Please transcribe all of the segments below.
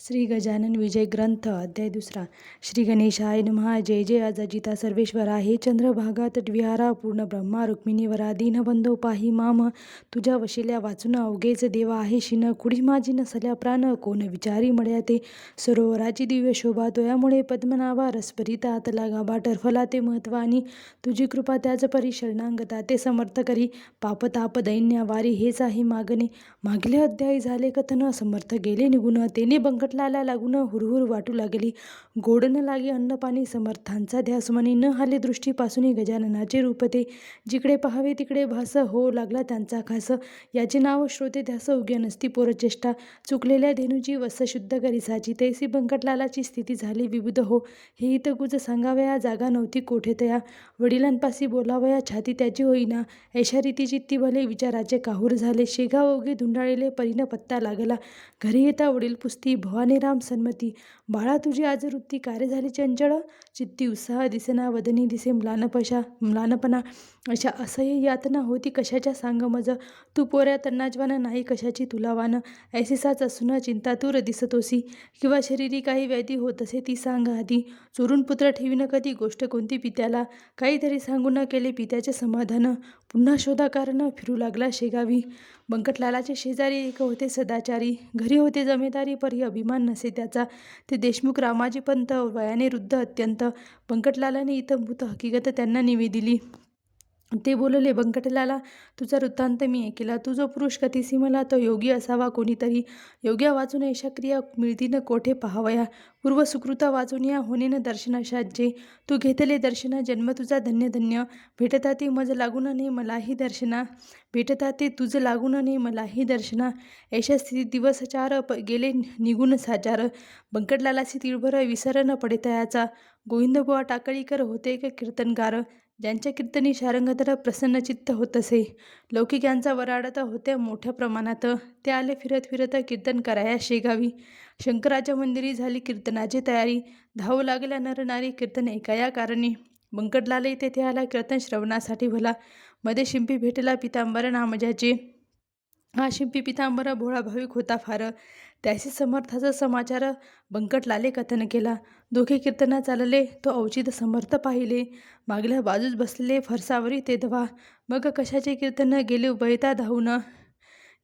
श्री गजानन विजय ग्रंथ अध्याय दुसरा. श्री गणेशाय नमहा. जय जय अजजिता सर्वेश्वरा. हे चंद्रभागा तटविहारा पूर्ण ब्रह्मा रुक्मिणीवरा दीनबंधो पाही माम. तुझ्या वशिल्या वाचून अवघेच देवा आहे शिन. कुडी माझी नसल्या प्राण कोण विचारी मळ्या ते. सरोवराची दिव्य शोभा तोयामुळे पद्मनाभा रसपरिता आतला गाभा टरफला ते महत्वानी. तुझी कृपा त्याच परी शरणांगता ते समर्थ करी. पापताप दैन्या दैन्य वारी हेच आहे मागणे. मागले अध्यायी झाले कथन समर्थ गेले निघून तेने बंकटलाला लागून हुरहुर वाटू लागली. गोड न लागे अन्नपाणी समर्थांचा ध्यास. मनी न हाले दृष्टीपासून गजाननाचे रूप ते. जिकडे पहावे तिकडे भास हो लागला त्यांचा खास. याचे नाव श्रोते ध्यास उग्या नसती पोरचेष्टा चुकलेल्या धेनूची वस शुद्ध करिसाची. तैसी बंकटलालाची स्थिती झाली विविध हो. हे हितगुज सांगावया जागा नव्हती कोठे तया. वडिलांपासी बोलावया छाती त्याची होईना. ऐशा रीतीची ती भले विचाराचे काहूर झाले. शेगाव ओघे धुंडाळलेले परीन पत्ता लागला. घरी येता वडील पुस्ती. भवानी राम सन्मती बाळा तुझी आज वृत्ती कार्य झाली चंचळ? चित्ती उत्साह दिसेना वदनी दिसे म्लानपशा म्लानपणा अशा असह्य यातना होती कशाच्या सांग मज तू पोऱ्या तन्नाजवान नाही कशाची तुला वान ऐसेसाच असून चिंतातूर दिसतोसी. किंवा शरीरी काही व्याधी होत असे ती सांग आधी. चोरून पुत्र ठेवीन कधी गोष्ट कोणती पित्याला? काहीतरी सांगू न केले पित्याचे समाधान. पुन्हा शोधा कारण फिरू लागला शेगावी. बंकटलालाचे शेजारी एक होते सदाचारी. घरी होते जमेदारी परी अभिमान नसे. त्याचा ते देशमुख रामाजी पंत वयाने वृद्ध अत्यंत. बंकटलालाने इतंभूत हकीकत त्यांना निवेदिली. ते बोलले बंकटलाला तुझा वृत्तांत मी ऐकला. तू जो पुरुष कथिसी मला तो योगी असावा. कोणीतरी योग्या वाचून अशा क्रिया मिळतीनं कोठे पाहावया पूर्व सुकृता वाचून या होणेन दर्शनाशाचे तू घेतले दर्शन जन्म तुझा धन्य धन्य. भेटता ते मज लागून ने मलाही दर्शना. भेटता ते तुझं लागून ने मलाही दर्शना. ऐशा स्थिती दिवसचार प गेले निघून साचार. बंकटलालासी तिळभर विसर न पडे तयाचा गोविंदबुवा टाकळीकर होते एक कीर्तनकार ज्यांच्या कीर्तनी शारंगधर प्रसन्नचित्त होत असे. लौकिक यांचा वराडता होत्या मोठ्या प्रमाणात. ते आले फिरत फिरत कीर्तन कराया शेगावी. शंकराच्या मंदिरी झाली कीर्तनाची तयारी. धावू लागल्या नरनारी कीर्तन ऐकाया कारणी. बंकटलालही तेथे आला कीर्तन श्रवणासाठी भला. मध्ये शिंपी भेटला पितांबर नामजाचे. हा शिंपी पितांबर भोळा भाविक होता फार. त्याशी समर्थाचा समाचार बंकटलाले कथन केला. दोघे कीर्तना चालले तो अवचित समर्थ पाहिले. मागल्या बाजूस बसलेले फरसावरी ते धवा. मग कशाचे कीर्तन गेले उभयता धावून?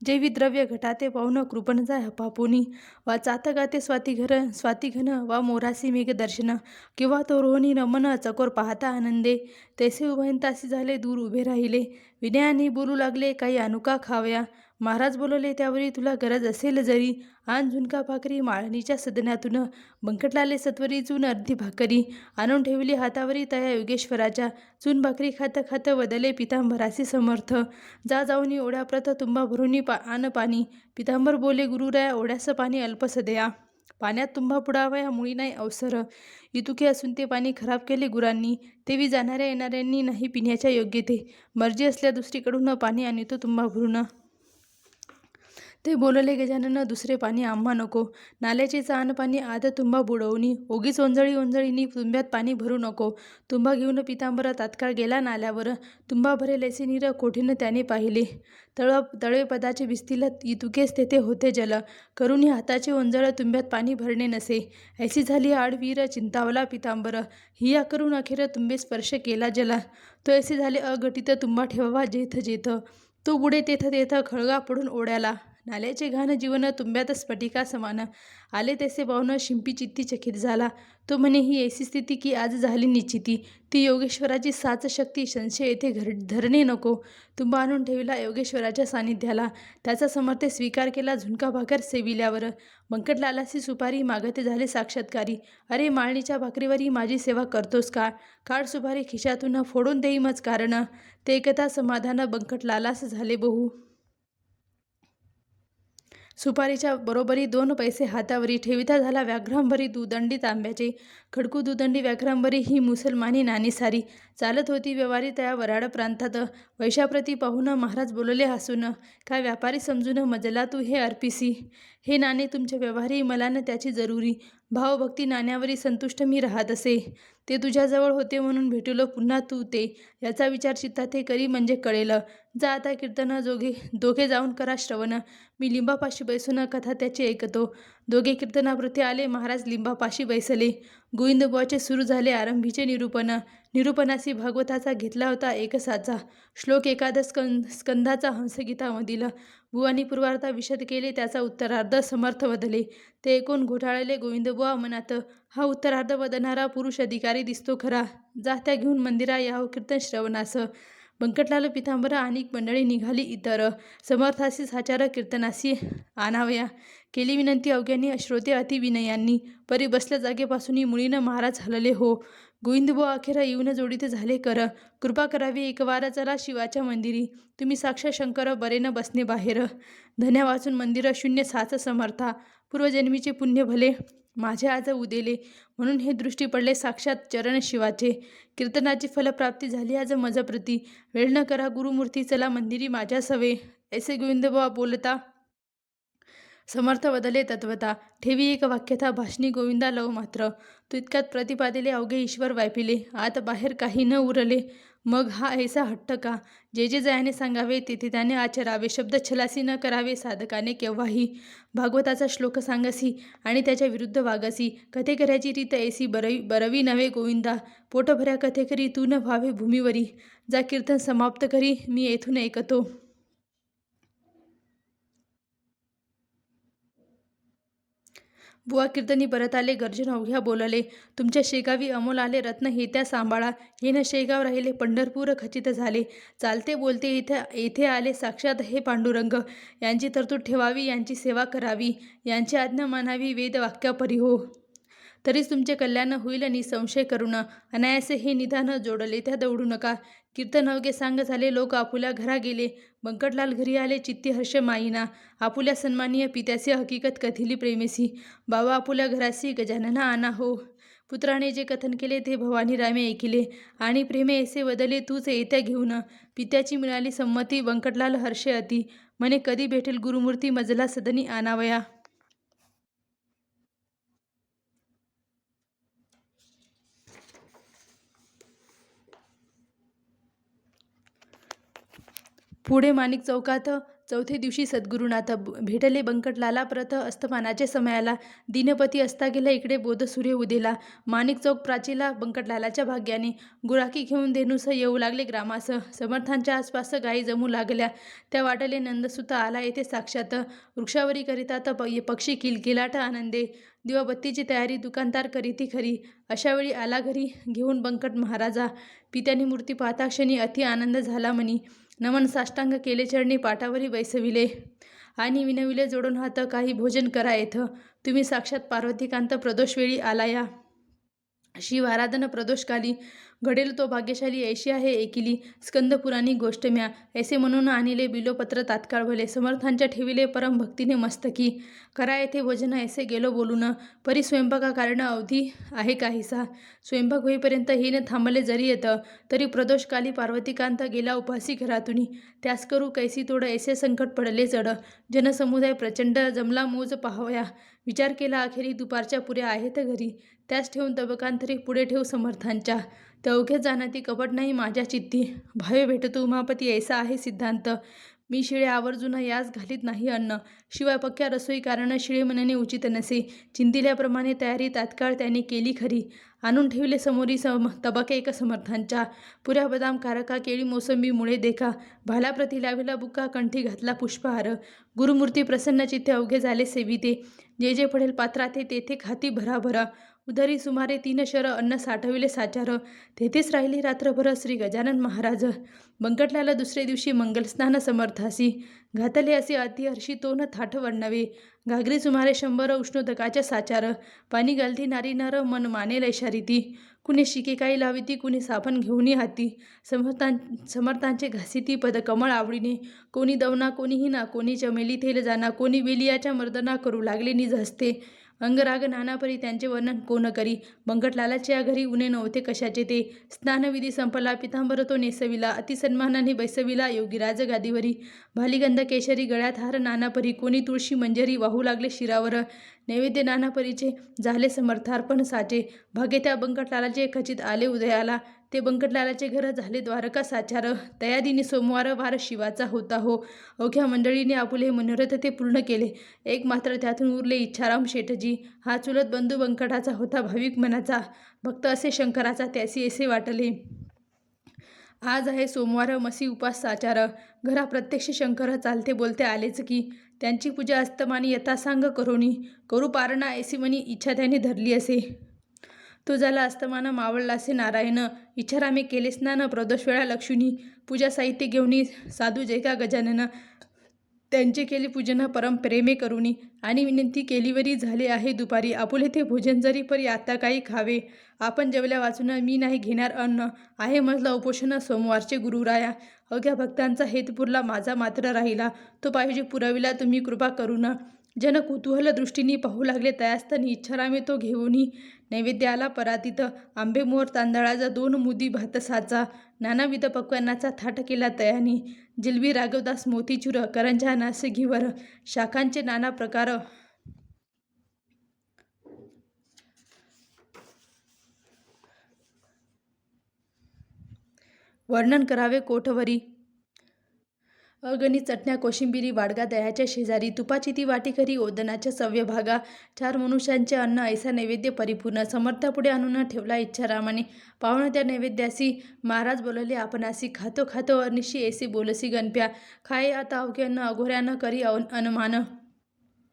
जैवी द्रव्य घटाते पाहून कृपण जाय हपापोनी. वा चातगाते स्वातिघर स्वातिघन वा मोरासी मेघ दर्शन. किंवा तो रोहिणी रमन चकोर पाहता आनंदे. तैसे उभयंतासी झाले दूर उभे राहिले. विनयाने बोलू लागले काही अनुका खाव्या. महाराज बोलवले त्यावरी तुला गरज असेल जरी आण झुणका भाकरी माळणीच्या सदनातून बंकटलाले सत्वरी चून अर्धी भाकरी आणून ठेवली हातावरी तया योगेश्वराच्या चून भाकरी खातं खातं वदले पितांबरासी समर्थ जा जाऊनी ओढ्याप्रत तुंबा भरूनी पा आण पाणी पितांबर बोले गुरुराया ओढ्याचं पाणी अल्पसदया पाण्यात तुंबा पुडावया मुळी नाही अवसर इतुके असून ते पाणी खराब केले गुरांनी तेवी जाणाऱ्या येणाऱ्यांनी नाही पिण्याच्या योग्य ते मर्जी असल्या दुसरीकडून पाणी आणि तो तुंबा भरून ते बोलले गजानन दुसरे पाणी आम्हा नको. नाल्याचे चान पाणी आध तुंबा बुडवणी. ओगीच ओंजळी ओंजळीनी तुंब्यात पाणी भरू नको. तुंबा घेऊन पितांबर तात्काळ गेला नाल्यावर. तुंबा भरेलेसे नीर कोठीनं त्याने पाहिले. तळ तळेपदाचे भिस्तील इतुकेच तेथे होते जल. करुणी हाताचे ओंजळ तुंब्यात पाणी भरणे नसे. ऐशी झाली आडवीर चिंतावला पितांबर. हिया करून अखेर तुंबे स्पर्श केला जला. तो ऐसे झाले अघटित तुंबा ठेवावा जेथ जेथ. तो बुडे तेथ तेथ खळगा पडून ओढ्याला. नाल्याचे घाण जीवन तुंब्यात स्फटिका समान आले तसे पाहून शिंपी चित्ती चकित झाला. तो म्हणे ही ऐसी स्थिती की आज झाली निश्चिती. ती योगेश्वराची साच शक्ती संशय येथे घर धरणे नको. तुंबा आणून ठेवला योगेश्वराच्या सानिध्याला. त्याचा समर्थ स्वीकार केला झुणका भाकर सेविल्यावर. बंकटलालासी सुपारी मागते झाले साक्षात्कारी. अरे माळणीच्या भाकरीवरही माझी सेवा करतोस का? काळ सुपारी खिशातून फोडून देईमच कारण. ते एकता समाधान बंकटलालास झाले बहु. सुपारीच्या बरोबरी दोन पैसे हातावरी ठेविता झाला व्याघ्रांभरी दुदंडी तांब्याचे. खडकू दुदंडी व्याघ्रांभरी ही मुसलमानी नाणी सारी. चालत होती व्यवहारी तया वराड प्रांतात. वैशाप्रती पाहून महाराज बोलले हसून काय व्यापारी समजून मजला तू हे अर्पिसी हे नाणे तुमच्या व्यवहारी मला न त्याची जरुरी. भावभक्ती नाण्यावरी संतुष्ट मी राहत असे. ते तुझ्याजवळ होते म्हणून भेटलो पुन्हा तू ते. याचा विचार चित्तात हे करी म्हणजे कळेल. जा आता कीर्तन जोगे दोघे जाऊन करा श्रवण. मी लिंबापाशी बैसून कथा त्याची ऐकतो. दोघे कीर्तनाप्रती आले महाराज लिंबापाशी बैसले. गोविंदबुवाचे सुरू झाले आरंभीचे निरूपण. निरूपणासी भागवताचा घेतला होता एकसाचा. श्लोक एकादश स्कं स्कंदाचा हंसगीतामधील बुवांनी पूर्वार्धा विशद केले त्याचा उत्तरार्ध समर्थ बदले ते ऐकून घोटाळले गोविंदबुवा मनात हा उत्तरार्ध बदलणारा पुरुष अधिकारी दिसतो खरा. जा त्या घेऊन मंदिरा याव कीर्तन श्रवणास. बंकटलाल पितांबर आणि मंडळी निघाली इतर. समर्थासी साचार कीर्तनासी आणावया. केली विनंती अवघ्यांनी श्रोते अतिविनयांनी परी बसल्या जागेपासूनही मुळीनं महाराज हलले हो. गोविंदबो अखेर येऊन जोडीत झाले कर. कृपा करावी एकवार चला शिवाच्या मंदिरी. तुम्ही साक्ष शंकर बरेनं बसणे बाहेर. धन्या वाचून मंदिर शून्य साच समर्था. पूर्वजन्मीचे पुण्य भले माझे आज उदेले म्हणून हे दृष्टी पडले साक्षात चरण शिवाचे. कीर्तनाची फलप्राप्ती झाली आज मजप्रती. वेळ न करा गुरुमूर्ती चला मंदिरी माझ्या सवे. ऐसे गोविंदबाबा बोलता समर्थ बदले तत्वता. ठेवी एक वाक्यता भाषणी गोविंदा लव मात्र. तू इतक्यात प्रतिपादिले अवघे ईश्वर वायपिले. आत बाहेर काही न उरले. मग हा ऐसा हट्ट का? जे जे जयाने सांगावे तेथे त्याने आचरावे. शब्द छलासी न करावे साधकाने केव्हाही. भागवताचा श्लोक सांगसी आणि त्याच्या विरुद्ध वागसी. कथे करायची रीत ऐसी बरवी बरवी नव्हे गोविंदा. पोटभऱ्या कथे करी तू न व्हावे भूमीवरी. जा कीर्तन समाप्त करी मी येथून ऐकतो. बुवा कीर्तनी परत आले गर्जन अवघ्या बोलले. तुमच्या शेगावी अमोल आले रत्न हे त्या सांभाळा. हे न शेगाव राहिले पंढरपूर खचित झाले. चालते बोलते इथे येथे आले साक्षात हे पांडुरंग. यांची तरतूद ठेवावी यांची सेवा करावी. यांची आज्ञा मानावी वेद वाक्यापरी हो. तरीच तुमचे कल्याण होईल आणि संशय करू करुण अनायासे हे निधान जोडले. त्या दौडू नका. कीर्तन अवघे सांग झाले. लोक आपुल्या घरा गेले. बंकटलाल घरी आले. चित्ती हर्ष माईना आपुल्या सन्मानीय पित्याचे हकीकत कथिली प्रेमेसी बाबा आपुल्या घरासी गजानना आना हो. पुत्राने जे कथन केले ते भवानी रामे ऐकिले. आणि प्रेमे ऐसे बदले तूच येत्या घेऊन. पित्याची मिळाली संमती. बंकटलाल हर्षे अति. म्हणे कधी भेटेल गुरुमूर्ती? मजला सदनी आणावया पुढे माणिक चौकात चौथे दिवशी सद्गुरुनाथ ब- भेटले. बंकटलाला प्रथ अस्तमानाचे समयाला दिनपती असता गेला इकडे बोध सूर्य उदेला. माणिक चौक प्राचीला बंकटलालाच्या भाग्याने गुराखी घेऊन धेनुस येऊ लागले. ग्रामास समर्थांच्या आसपास गायी जमू लागल्या. त्या वाटले नंदसुता आला येथे साक्षात. वृक्षावरी करिता प पक्षी किलकिलाट आनंदे. दिवाबत्तीची तयारी दुकानदार करीती खरी. अशावेळी आला घरी घेऊन बंकट महाराजा. पित्याने मूर्ती पाहता क्षणी अति आनंद झाला म्हणी. नमन साष्टांग केले चरणी पाठावरी बैसविले आणि विनविले जोडून हात काही भोजन करा येथ. तुम्ही साक्षात पार्वतीकांत प्रदोषवेळी आलाया. शिव आराधन प्रदोषकाली घडेल तो भाग्यशाली ऐशी आहे एकिली स्कंदपुराणी गोष्ट म्या ऐसे म्हणून आणिले बिलोपत्र तात्काळ भले. समर्थांच्या ठेविले परम भक्तीने मस्तकी. करा येथे भोजन ऐसे गेलो बोलून. परी स्वयंपाका कारण अवधी आहे काहीसा. स्वयंपाक होईपर्यंत हिने न थांबले जरी येतं तरी प्रदोषकाली पार्वतीकांत गेला उपासी घरातून. त्यास करू कैसी तोड ऐसे संकट पडले जड. जनसमुदाय प्रचंड जमला मोज पाहावया. विचार केला अखेरी दुपारच्या पुऱ्या आहेत घरी. त्याच ठेवून तबकांतरी पुढे ठेव समर्थांच्या. त्या जाणं ती कपट नाही माझ्या चित्ती. भावे भेटतो उमापती ऐसा आहे सिद्धांत. मी शिळे आवर्जून यास घालीत नाही अन्न. शिवाय पक्क्या रसोई कारण शिळे म्हणणे उचित नसे. चिंतिल्याप्रमाणे तयारी तात्काळ त्याने केली खरी. आणून ठेवले समोरी सम तबके एक समर्थांच्या. पुऱ्या बदाम कारका केळी मोसंबी मुळे देखा. भालाप्रती लाविला बुक्का कंठी घातला पुष्पहार. गुरुमूर्ती प्रसन्न चित्ते अवघे झाले सेविते. जे जे पडेल पात्राते तेथे खाती भराभरा. उदरी सुमारे तीन शर अन्न साठविले साचार. तेथेच राहिली रात्रभर श्री गजानन महाराज. बंकटल्याला दुसरे दिवशी मंगलस्नान समर्थासी. घातले असे अतिहर्षी तो न थाट वर्णवे. घागरी सुमारे शंभर उष्णोदकाच्या साचार. पाणी गलती नारी नर मन मानेल ऐशारीती. कुणी शिके काही लाविती कुणी साबण घेऊनही हाती. समर्थां समर्थांचे घासिती पद कमळ आवडीने. कोणी दवना कोणीही ना कोणी चमेली थेल जाना कोणी वेलियाच्या मर्दना करू लागले निज हस्ते. अंगराग नानापरी त्यांचे वर्णन कोण करी? बंगटलालाच्या घरी उणे नव्हते कशाचे ते? स्नानविधी संपला पितांबर तो नेसविला अतिसन्मानाने बैसविला योगीराज गादीवरी भालीगंध केशरी गळ्यात हार नानापरी कोणी तुळशी मंजरी वाहू लागले शिरावर. नैवेद्य नाना परीचे झाले समर्थार्पण साचे. भागे त्या बंकटलालाचे खचित आले उदयाला. ते बंकटलालाचे घर झाले द्वारका साचार तयादिनी सोमवार वार शिवाचा होता हो. अवघ्या मंडळीने आपुले मनोरथ ते पूर्ण केले. एक मात्र त्यातून उरले इच्छाराम शेठजी. हा चुलत बंधू बंकटाचा होता भाविक मनाचा. भक्त असे शंकराचा त्यासी असे वाटले. आज आहे सोमवार मसी उपास साचार घरा प्रत्यक्ष शंकर चालते बोलते आलेच की. त्यांची पूजा अस्तमानी यथासांग करोनी करू पारणा ऐसी मनी इच्छा त्याने धरली असे. तो झाला अस्तमान मावळला असे नारायण इच्छारामे केले स्नान प्रदोष वेळा लक्ष्मी पूजा साहित्य घेऊनी साधू जैका गजानन त्यांचे केले पूजन परम प्रेमे करुणी. आणि विनंती केलीवरी झाले आहे दुपारी. आपुले ते भोजन जरी परी आता काही खावे. आपण जेवल्या वाचून मी नाही घेणार अन्न. आहे म्हटलं उपोषण सोमवारचे गुरुराया. अवघ्या भक्तांचा हेतपुरला माझा मात्र राहिला. तो पाहिजे पुरविला तुम्ही कृपा करू ना जन कुतूहल दृष्टीने पाहू लागले तयास्तनी इच्छारामे तो घेऊनी नैवेद्याला परातीत. आंबेमोर तांदळाचा दोन मुदी भातसाचा नानाविध पक्वांनाचा थाट केला तयानी. जिलबी राघवदास मोतीचूर करंजा नाशिगीवर शाखांचे नाना प्रकार. वर्णन करावे कोठवरी. अगणित चटण्या कोशिंबिरी वाडगा दह्याच्या शेजारी तुपाची ती वाटी खरी ओदनाच्या सव्य भागा चार मनुष्यांचे अन्न ऐसा नैवेद्य परिपूर्ण समर्थापुढे आणून ठेवला इच्छारामाने. पाहुणं त्या नैवेद्यासी महाराज बोलले आपणासी खातो खातो अनिशी ऐसी बोलसी गणप्या. खाय आता अवघ्यानं अघोऱ्यानं करी अन अनुमान.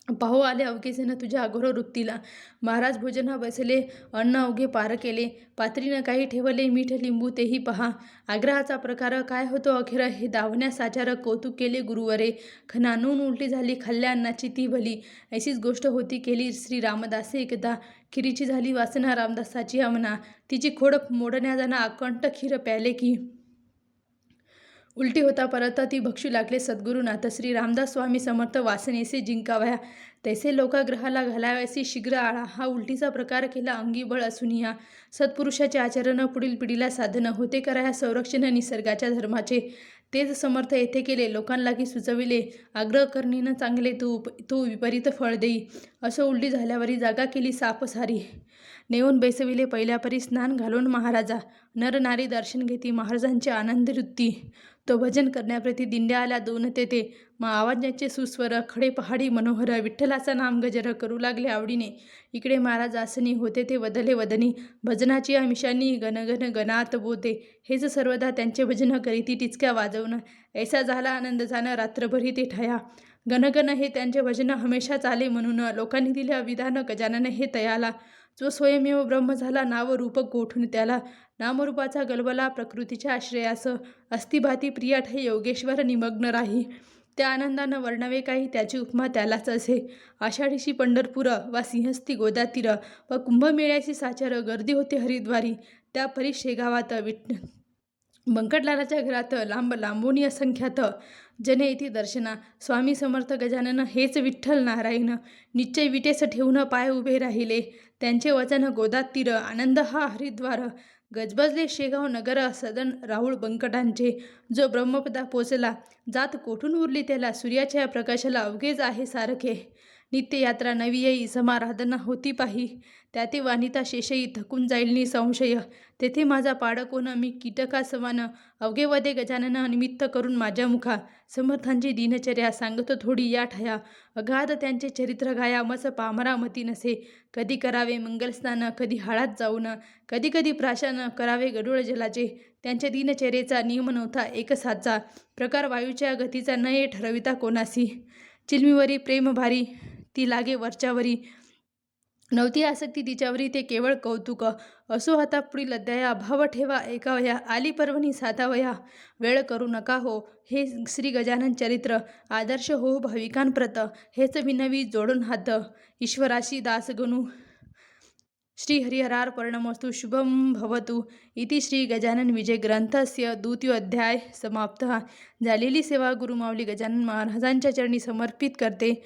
पाहू आले अवघेसेनं तुझ्या अघोर वृत्तीला. महाराज भोजन बसले अन्न अवघे पार केले. पात्रीनं काही ठेवले मीठ लिंबू तेही पहा. आग्रहाचा प्रकार काय होतो अखेर? हे दावण्या साचार कौतुक केले गुरुवरे. खनानून उलटी झाली खाल्ल्या अन्नाची ती भली. अशीच गोष्ट होती केली श्री रामदासे एकदा. खिरीची झाली वासना रामदासाची आमना. तिची खोड मोडण्या जाणं आकंठ खीर प्याले की उलटी होता परत ती भक्षू लागले सद्गुरुनाथ. श्री रामदास स्वामी समर्थ वासनेसे जिंकावया. तैसे लोकाग्रहाला घालाव्यासी शीघ्र आळा. हा उलटीचा प्रकार केला अंगी बळ असून या सत्पुरुषाचे आचरण पुढील पिढीला साधनं होते करा संरक्षण निसर्गाच्या धर्माचे. तेच समर्थ येथे केले. लोकांलागी सुचविले. आग्रह करणेनं चांगले तू तू विपरीत फळ देई. असं उलटी झाल्यावरी जागा केली सापसारी. नेऊन बैसविले पहिल्यापरी स्नान घालून महाराजा. नरनारी दर्शन घेती महाराजांची आनंद वृत्ती. तो भजन करण्याप्रती दिंड्या आल्या दोन तेथे मग आवाजाचे सुस्वर खडे पहाडी मनोहर विठ्ठलाचा नाम गजर करू लागले आवडीने. इकडे महाराज आसनी होते ते वदले वदनी. भजनाची आमिषांनी गणगण गणात बोते. हेच सर्वदा त्यांचे भजन करीती टिचक्या वाजवणं. ऐसा झाला आनंद जाणं रात्रभरी ते ठया. गणगण हे त्यांचे भजन हमेशा चाले म्हणून लोकांनी दिल्या विधान गजानन हे तयाला. जो स्वयमेव ब्रह्म झाला नावरूपक गोठून त्याला नामरूपाचा गलबला प्रकृतीच्या आश्रयास अस्थिभाती प्रियाठे योगेश्वर निमग्न राही. त्या आनंदानं वर्णवे काही त्याची उपमा त्यालाच असे. आषाढीशी पंढरपूर वा सिंहस्थी गोदातीर व कुंभमेळ्याची साचार गर्दी होते हरिद्वारी. त्या परी शेगावात विठ बंकटलालाच्या घरात लांब लांबोनी असंख्यात जने येथे दर्शना स्वामी समर्थ गजानन हेच विठ्ठल नारायण निश्चय विटेस ठेवून पाय उभे राहिले. त्यांचे वचन गोदात तीर आनंद हा हरिद्वार. गजबजले शेगाव नगर सदन राहुल बंकटांचे. जो ब्रह्मपदा पोचला जात कोठून उरली त्याला? सूर्याच्या प्रकाशाला अवघेच आहे सारखे. नित्ययात्रा नवी येई समाराधना होती पाही. त्याते वानिता शेषयी थकून जाईल नि संशय. तेथे माझा पाडकोन मी कीटका समान अवघे गजानन निमित्त करून माझ्या मुखा. समर्थांची दिनचर्या सांगतो थोडी या ठया. अगाध त्यांचे चरित्र गाया मस पामरामती नसे. कधी करावे मंगलस्नान कधी हाळात जाऊन. कधी कधी प्राशान करावे गडूळ जलाचे. त्यांच्या दिनचर्येचा नियम नव्हता एकसाचा. प्रकार वायूच्या गतीचा नये ठरविता कोणासी. चिलमीवरी प्रेम भारी. ती लागे वरच्यावरी. नव्हती आसक्ती तिच्यावरी ते केवळ कौतुक. असो आता पुढील अध्याया भाव ठेवा ऐकावया आली पर्वणी साधावया वेळ करू नका हो हे श्री गजानन चरित्र. आदर्श हो भाविकांप्रत हेच विनवी जोडून हात. ईश्वराशी दासगणू श्री हरिहरार पर्णमस्तु शुभम भवतु. इति श्री गजानन विजय ग्रंथस्य द्वितीयोध्याय समाप्त. झालेली सेवा गुरुमावली गजानन महाराजांच्या चरणी समर्पित करते.